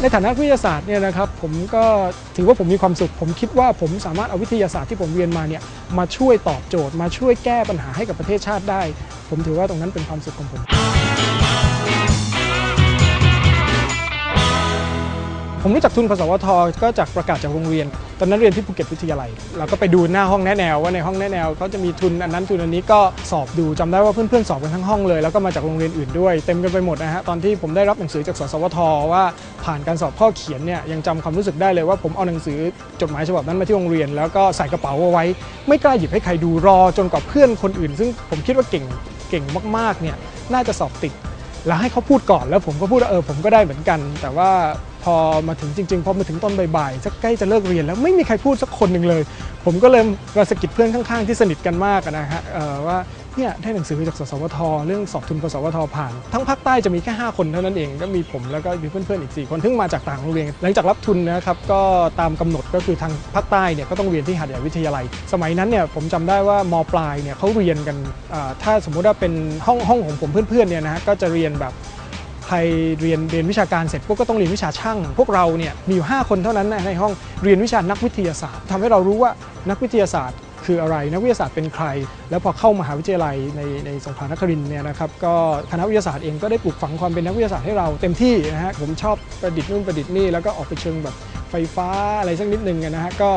ในฐานะวิทยาศาสตร์เนี่ยนะครับผมก็ถือว่าผมมีความสุข ผมคิดว่าผมสามารถเอาวิทยาศาสตร์ที่ผมเรียนมาเนี่ยมาช่วยตอบโจทย์ มาช่วยแก้ปัญหาให้กับประเทศชาติได้ ผมถือว่าตรงนั้นเป็นความสุขของผม ผมรู้จักทุนพสวทก็จากประกาศจากโรงเรียน ตอนนั้นเรียนที่ภูเก็ตวิทยาลัย เราก็ไปดูหน้าห้องแนะแนวว่าในห้องแนะแนวเขาจะมีทุนอันนั้นทุนอันนี้ก็สอบดูจำได้ว่าเพื่อนๆสอบกันทั้งห้องเลยแล้วก็มาจากโรงเรียนอื่นด้วย เต็มกันไปหมดนะฮะตอนที่ผมได้รับหนังสือจากสสวทว่าผ่านการสอบข้อเขียนเนี่ยยังจำความรู้สึกได้เลยว่าผมเอาหนังสือจดหมายฉบับนั้นมาที่โรงเรียน แล้วก็ใส่กระเป๋าเอาไว้ ไม่กล้าหยิบให้ใครดูรอจนกว่าเพื่อนคนอื่น ซึ่งผมคิดว่าเก่งเก่งมากๆเนี่ยน่าจะสอบติดแล้วให้เขาพูดก่อนแล้วผมก็พูดว่าเออผมก็ได้เหมือนกัน แต่ว่า พอมาถึงจริงๆพอมาถึงตอนบ่ายๆสักใกล้จะเลิกเรียนแล้วไม่มีใครพูดสักคนหนึ่งเลย ผมก็เลยมาสะกิดเพื่อนข้างๆที่สนิทกันมากนะฮะว่าเนี่ยได้หนังสือจากสสวท เรื่องสอบทุนกสวทผ่าน ทั้งภาคใต้จะมีแค่ 5 คนเท่านั้นเองก็มีผมแล้วก็มีเพื่อนๆอีก 4 คนที่มาจากต่างโรงเรียน หลังจากรับทุนนะครับก็ตามกำหนดก็คือทางภาคใต้เนี่ยก็ต้องเรียนที่หาดใหญ่วิทยาลัย สมัยนั้นเนี่ยผมจำได้ว่ามปลายเนี่ยเขาเรียนกันถ้าสมมุติว่าเป็นห้องห้องของผมเพื่อนๆเนี่ยนะฮะก็จะเรียนแบบ ใครเรียนเรียนวิชาการเสร็จพวกก็ต้องเรียนวิชาช่าง พวกเราเนี่ยมีอยู่ 5 คนเท่านั้นในห้องเรียนวิชานักวิทยาศาสตร์ทำให้เรารู้ว่านักวิทยาศาสตร์คืออะไรนักวิทยาศาสตร์เป็นใคร แล้วพอเข้ามหาวิทยาลัยในในสงขลานครินเนี่ยนะครับก็คณะวิทยาศาสตร์เองก็ได้ปลูกฝังความเป็นนักวิทยาศาสตร์ให้เราเต็มที่นะฮะผมชอบประดิษฐ์นู่นประดิษฐ์นี่แล้วก็ออกไปเชิงแบบไฟฟ้าอะไรสักนิดนึงนะฮะก็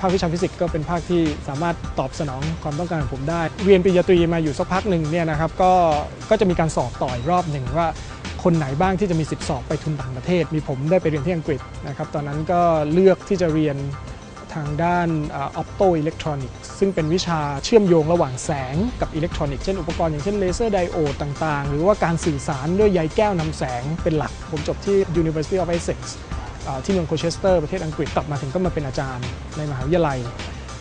ภาควิชาฟิสิกส์ก็เป็นภาคที่สามารถตอบสนองความต้องการของผมได้ เรียนปริญญาตรีมาอยู่สักพักหนึ่งเนี่ยนะครับก็ก็จะมีการสอบต่ออีกรอบหนึ่งว่า คนไหนบ้างที่จะมีสิทธิสอบไปทุนต่างประเทศ มีผมได้ไปเรียนที่อังกฤษนะครับตอนนั้นก็เลือกที่จะเรียนทางด้านออปโตอิเล็กทรอนิกส์ซึ่งเป็นวิชาเชื่อมโยงระหว่างแสงกับอิเล็กทรอนิกส์เช่นอุปกรณ์อย่างเช่นเลเซอร์ไดโอดต่างๆ หรือว่าการสื่อสารด้วยใยแก้วนำแสงเป็นหลัก ผมจบที่ University of Essex ที่เมืองโคเชสเตอร์ประเทศอังกฤษกลับมาถึงก็มาเป็นอาจารย์ในมหาวิทยาลัย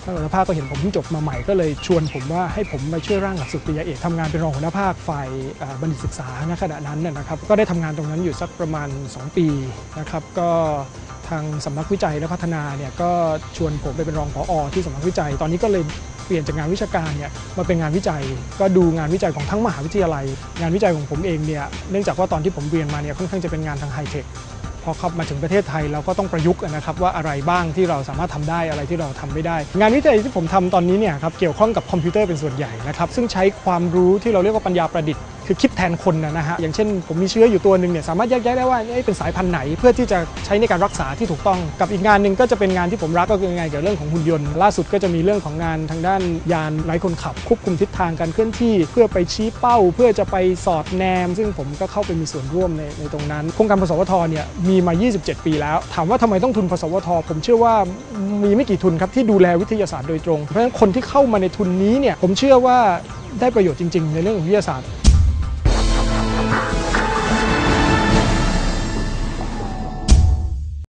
ท่านหัวหน้าภาคก็เห็นผมเพิ่งจบมาใหม่ก็เลยชวนผมว่าให้ผมมาช่วยร่างหลักสูตรปริญญาเอกทำงานเป็นรองหัวหน้าภาคฝ่ายบัณฑิตศึกษาณขณะนั้นนะนะครับก็ได้ทำงานตรงนั้นอยู่สักประมาณ 2 ปีนะครับก็ทางสำนักวิจัยและพัฒนาเนี่ยก็ชวนผมไปเป็นรองผอที่สำนักวิจัย ตอนนี้ก็เลยเปลี่ยนจากงานวิชาการเนี่ยมาเป็นงานวิจัย ก็ดูงานวิจัยของทั้งมหาวิทยาลัย งานวิจัยของผมเองเนี่ยเนื่องจากว่าตอนที่ผมเรียนมาเนี่ยค่อนข้างจะเป็นงานทางไฮเทค อเข้ามาถึงประเทศไทยเราก็ต้องประยุกต์นะครับว่าอะไรบ้างที่เราสามารถทำได้อะไรที่เราทำไม่ได้ งานวิจัยที่ผมทำตอนนี้เนี่ยครับเกี่ยวข้องกับคอมพิวเตอร์เป็นส่วนใหญ่นะครับซึ่งใช้ความรู้ที่เราเรียกว่าปัญญาประดิษฐ์ คือคิดแทนคนนะฮะอย่างเช่น ผมมีเชื้ออยู่ตัวหนึ่งเนี่ยสามารถแยกแยะได้ว่าเป็นสายพันธุ์ไหนเพื่อที่จะใช้ในการรักษาที่ถูกต้องกับอีกงานหนึ่งก็จะเป็นงานที่ผมรักก็คืองานเกี่ยวกับเรื่องของหุ่นยนต์ ล่าสุดก็จะมีเรื่องของงานทางด้านยานไร้คนขับควบคุมทิศทางการเคลื่อนที่ เพื่อไปชี้เป้า เพื่อจะไปสอดแนม ซึ่งผมก็เข้าไปมีส่วนร่วมในในตรงนั้นโครงการพสวทเนี่ยมีมา 27 ปีแล้ว ถามว่าทำไมต้องทุนพสวท ผมเชื่อว่ามีไม่กี่ทุนครับที่ดูแลวิทยาศาสตร์โดยตรงเพราะฉะนั้นคนที่เข้ามาในทุนนี้เนี่ยผมเชื่อว่าได้ประโยชน์จริง ๆ ในเรื่องของวิทยาศาสตร์